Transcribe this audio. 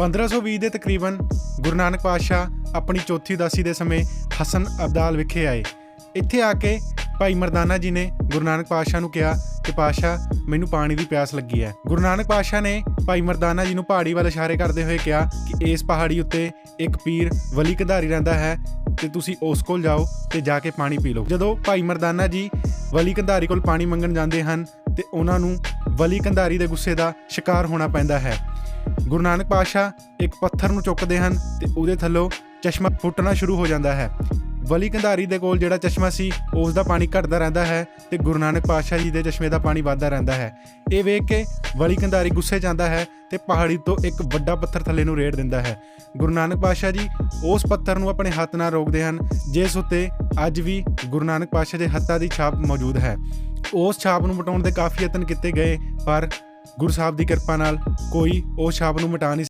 1520 ਦੇ ਤਕਰੀਬਨ ਗੁਰੂ ਨਾਨਕ ਪਾਤਸ਼ਾਹ ਆਪਣੀ ਚੌਥੀ ਉਦਾਸੀ ਦੇ ਸਮੇਂ ਹਸਨ ਅਬਦਾਲ ਵਿਖੇ ਆਏ। ਇੱਥੇ ਆ ਕੇ ਭਾਈ ਮਰਦਾਨਾ ਜੀ ਨੇ ਗੁਰੂ ਨਾਨਕ ਪਾਤਸ਼ਾਹ ਨੂੰ ਕਿਹਾ ਕਿ ਪਾਤਸ਼ਾਹ, ਮੈਨੂੰ ਪਾਣੀ ਦੀ ਪਿਆਸ ਲੱਗੀ ਹੈ। ਗੁਰੂ ਨਾਨਕ ਪਾਤਸ਼ਾਹ ਨੇ ਭਾਈ ਮਰਦਾਨਾ ਜੀ ਨੂੰ ਪਹਾੜੀ ਵੱਲ ਇਸ਼ਾਰੇ ਕਰਦੇ ਹੋਏ ਕਿਹਾ ਕਿ ਇਸ ਪਹਾੜੀ ਉੱਤੇ ਇੱਕ ਪੀਰ ਵਲੀ ਕਧਾਰੀ ਰਹਿੰਦਾ ਹੈ ਤੇ ਤੁਸੀਂ ਉਸ ਕੋਲ ਜਾਓ ਤੇ ਜਾ ਕੇ ਪਾਣੀ ਪੀ ਲਓ। ਜਦੋਂ ਭਾਈ ਮਰਦਾਨਾ ਜੀ ਵਲੀ ਕੰਧਾਰੀ ਕੋਲ ਪਾਣੀ ਮੰਗਣ ਜਾਂਦੇ ਹਨ ਤੇ ਉਹਨਾਂ ਨੂੰ ਵਲੀ ਕੰਧਾਰੀ ਦੇ ਗੁੱਸੇ ਦਾ ਸ਼ਿਕਾਰ ਹੋਣਾ ਪੈਂਦਾ ਹੈ ਗੁਰੂ ਨਾਨਕ ਪਾਤਸ਼ਾਹ ਇੱਕ ਪੱਥਰ ਨੂੰ ਚੁੱਕਦੇ ਹਨ ਤੇ ਉਹਦੇ ਥੱਲੋਂ ਚਸ਼ਮਾ ਫੁੱਟਣਾ ਸ਼ੁਰੂ ਹੋ ਜਾਂਦਾ ਹੈ। ਵਲੀ ਕੰਧਾਰੀ ਦੇ ਕੋਲ ਜਿਹੜਾ ਚਸ਼ਮਾ ਸੀ ਉਸ ਦਾ ਪਾਣੀ ਘਟਦਾ ਰਹਿੰਦਾ ਹੈ ਤੇ ਗੁਰੂ ਨਾਨਕ ਪਾਤਸ਼ਾਹ ਜੀ ਦੇ ਚਸ਼ਮੇ ਦਾ ਪਾਣੀ ਵੱਧਦਾ ਰਹਿੰਦਾ ਹੈ। ਇਹ ਵੇਖ ਕੇ ਵਲੀ ਕੰਧਾਰੀ ਗੁੱਸੇ ਜਾਂਦਾ ਹੈ ਤੇ ਪਹਾੜੀ ਤੋਂ ਇੱਕ ਵੱਡਾ ਪੱਥਰ ਥੱਲੇ ਨੂੰ ਰੇੜ ਦਿੰਦਾ ਹੈ। ਗੁਰੂ ਨਾਨਕ ਪਾਤਸ਼ਾਹ ਜੀ ਉਸ ਪੱਥਰ ਨੂੰ ਆਪਣੇ ਹੱਥ ਨਾਲ ਰੋਕਦੇ ਹਨ, ਜਿਸ ਉੱਤੇ ਅੱਜ ਵੀ ਗੁਰੂ ਨਾਨਕ ਪਾਤਸ਼ਾਹ ਦੇ ਹੱਥਾਂ ਦੀ ਛਾਪ ਮੌਜੂਦ ਹੈ। ਉਸ ਛਾਪ ਨੂੰ ਮਿਟਾਉਣ ਦੇ ਕਾਫੀ ਯਤਨ ਕੀਤੇ ਗਏ, ਪਰ ਗੁਰੂ ਸਾਹਿਬ ਦੀ ਕਿਰਪਾ ਨਾਲ ਕੋਈ ਉਹ ਛਾਪ ਨੂੰ ਮਿਟਾ ਨਹੀਂ